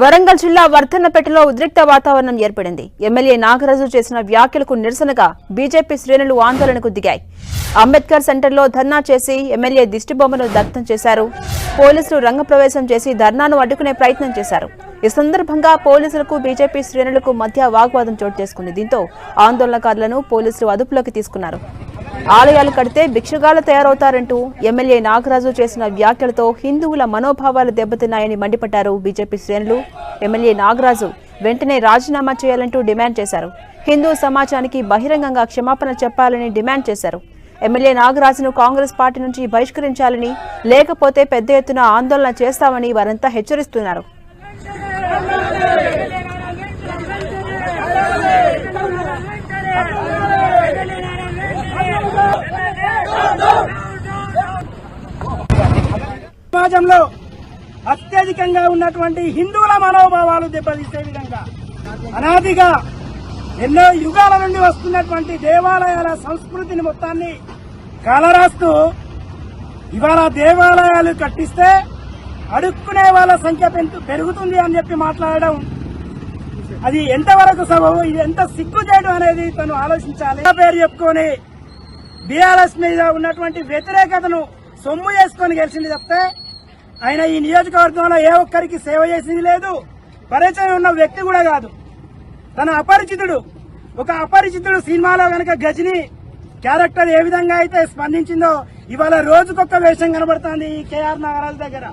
వరంగల్ జిల్లా వర్ధన్నపేటలో ఉద్రిక్త వాతావరణం ఏర్పడింది. ఎమ్మెల్యే నాగరాజు చేసిన వ్యాఖ్యలకు నిరసనగా బీజేపీ శ్రేణులు ఆందోళనకు దిగాయి. అంబేద్కర్ సెంటర్లో ధర్నా చేసి ఎమ్మెల్యే దిష్టిబొమ్మను దగ్ధం చేశారు. పోలీసులు రంగప్రవేశం చేసి ధర్నాను అడ్డుకునే ప్రయత్నం చేశారు. ఈ సందర్భంగా పోలీసులకు బీజేపీ శ్రేణులకు మధ్య వాగ్వాదం చోటు చేసుకుంది. దీంతో ఆందోళనకారులను పోలీసులు అదుపులోకి తీసుకున్నారు. ఆలయాలు కడితే భిక్షగాలు తయారవుతారంటూ ఎమ్మెల్యే నాగరాజు చేసిన వ్యాఖ్యలతో హిందువుల మనోభావాలు దెబ్బతిన్నాయని మండిపడ్డారు బీజేపీ శ్రేణులు. ఎమ్మెల్యే నాగరాజు వెంటనే రాజీనామా చేయాలంటూ డిమాండ్ చేశారు. హిందూ సమాజానికి బహిరంగంగా క్షమాపణ చెప్పాలని డిమాండ్ చేశారు. ఎమ్మెల్యే నాగరాజును కాంగ్రెస్ పార్టీ నుంచి బహిష్కరించాలని లేకపోతే పెద్ద ఎత్తున ఆందోళన చేస్తామని వారంతా హెచ్చరిస్తున్నారు. సమాజంలో అత్యధికంగా ఉన్నటువంటి హిందువుల మనోభావాలు దెబ్బతీసే విధంగా అనాదిగా ఎన్నో యుగాల నుండి వస్తున్నటువంటి దేవాలయాల సంస్కృతిని మొత్తాన్ని కాలరాస్తూ ఇవాళ దేవాలయాలు కట్టిస్తే అడుక్కునే వాళ్ళ సంఖ్య పెరుగుతుంది అని చెప్పి మాట్లాడడం అది ఎంతవరకు సబబు ఇది ఎంత సిగ్గు చేయడం అనేది తను ఆలోచించాలి. పేరు చెప్పుకొని బీఆర్ఎస్ మీద ఉన్నటువంటి వ్యతిరేకతను సొమ్ము చేసుకొని గెలిచింది చెప్తే ఆయన ఈ నియోజకవర్గంలో ఏ ఒక్కరికి సేవ చేసింది లేదు. పరిచయం ఉన్న వ్యక్తి కూడా కాదు. తన అపరిచితుడు. ఒక అపరిచితుడు సినిమాలో గనక గజని క్యారెక్టర్ ఏ విధంగా అయితే స్పందించిందో ఇవాళ రోజుకొక వేషం కనబడుతోంది ఈ కేఆర్ నగరాల దగ్గర.